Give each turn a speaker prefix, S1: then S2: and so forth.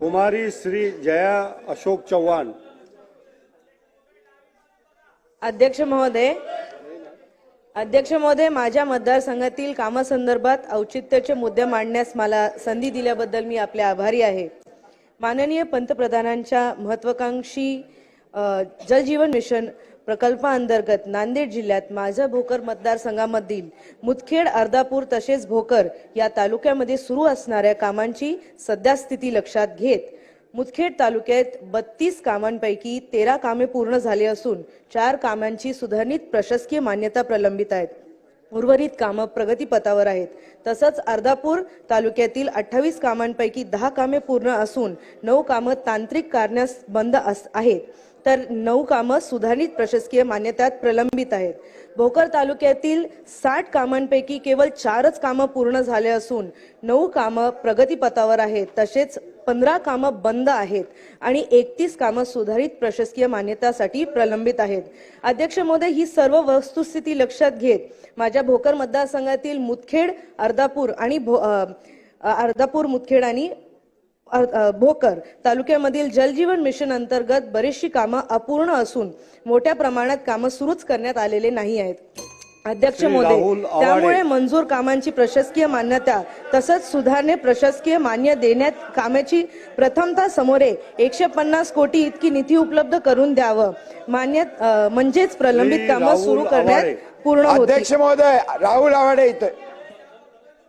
S1: कुमारी श्री जया अशोक चव्हाण
S2: अध्यक्ष महोदय अध्यक्ष महोदय माझ्या मतदारसंघातील कामासंदर्भात औचित्याचे मुद्दे मांडण्यास मला संधी दिल्याबद्दल मी आपले आभारी आहे. माननीय पंतप्रधानांच्या महत्वाकांक्षी अ, जलजीवन मिशन प्रकल्पाअंतर्गत नांदेड जिल्ह्यात माझा भोकर मतदारसंघामधील मुदखेड अर्धापूर तसेच भोकर या तालुक्यामध्ये सुरू असणाऱ्या कामांची सध्यास्थिती लक्षात घेत मुदखेड तालुक्यात बत्तीस कामांपैकी तेरा कामे पूर्ण झाली असून चार कामांची सुधारित प्रशासकीय मान्यता प्रलंबित आहेत. उर्वरित कामं प्रगतीपथावर आहेत. तसंच अर्धापूर तालुक्यातील अठ्ठावीस कामांपैकी दहा कामे पूर्ण असून नऊ कामं तांत्रिक कारण्यास बंद अस- आहेत. तर नऊ कामं सुधारित प्रशासकीय मान्यतात प्रलंबित आहेत. भोकर तालुक्यातील साठ कामांपैकी केवळ चारच कामं पूर्ण झाले असून नऊ कामं प्रगतीपथावर आहेत. तसेच पंधरा कामं बंद आहेत आणि एकतीस कामं सुधारित प्रशासकीय मान्यतासाठी प्रलंबित आहेत. अध्यक्ष महोदय ही सर्व वस्तुस्थिती लक्षात घेत माझ्या भोकर मतदारसंघातील मुदखेड अर्धापूर आणि भो- अर्धापूर मुदखेड आणि भोकर तालुक्यामधील जलजीवन मिशन अंतर्गत बरीचशी कामं अपूर्ण असून मोठ्या प्रमाणात कामं सुरूच करण्यात आलेले नाही आहेत. अध्यक्ष
S1: आवाडे.
S2: त्यामुळे मंजूर कामांची प्रशासकीय मान्यता तसंच सुधारणे प्रशासकीय मान्य देण्यात कामाची प्रथमतः समोरे एकशे पन्नास कोटी इतकी निधी उपलब्ध करून द्यावं मान्य म्हणजेच प्रलंबित कामं सुरू करण्यात. पूर्ण
S3: अध्यक्ष महोदय राहुल आवाडे इथे